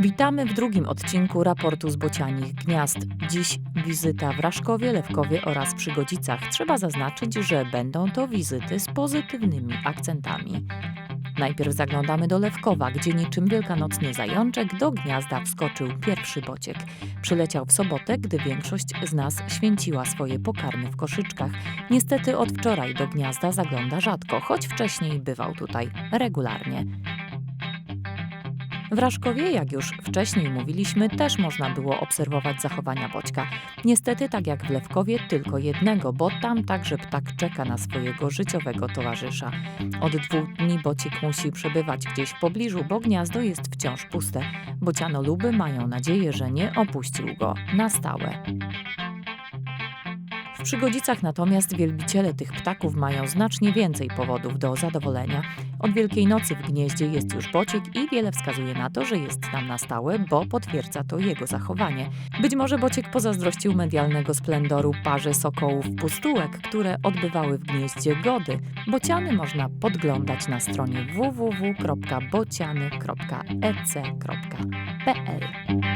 Witamy w drugim odcinku raportu z Bocianich Gniazd. Dziś wizyta w Raszkowie, Lewkowie oraz Przygodzicach. Trzeba zaznaczyć, że będą to wizyty z pozytywnymi akcentami. Najpierw zaglądamy do Lewkowa, gdzie niczym wielkanocny zajączek do gniazda wskoczył pierwszy bociek. Przyleciał w sobotę, gdy większość z nas święciła swoje pokarmy w koszyczkach. Niestety od wczoraj do gniazda zagląda rzadko, choć wcześniej bywał tutaj regularnie. W Raszkowie, jak już wcześniej mówiliśmy, też można było obserwować zachowania Boćka. Niestety, tak jak w Lewkowie, tylko jednego, bo tam także ptak czeka na swojego życiowego towarzysza. Od dwóch dni Bociek musi przebywać gdzieś w pobliżu, bo gniazdo jest wciąż puste. Bocianoluby mają nadzieję, że nie opuścił go na stałe. W Przygodzicach natomiast wielbiciele tych ptaków mają znacznie więcej powodów do zadowolenia. Od Wielkiej Nocy w gnieździe jest już Bociek i wiele wskazuje na to, że jest tam na stałe, bo potwierdza to jego zachowanie. Być może Bociek pozazdrościł medialnego splendoru parze sokołów pustułek, które odbywały w gnieździe gody. Bociany można podglądać na stronie www.bociany.ec.pl.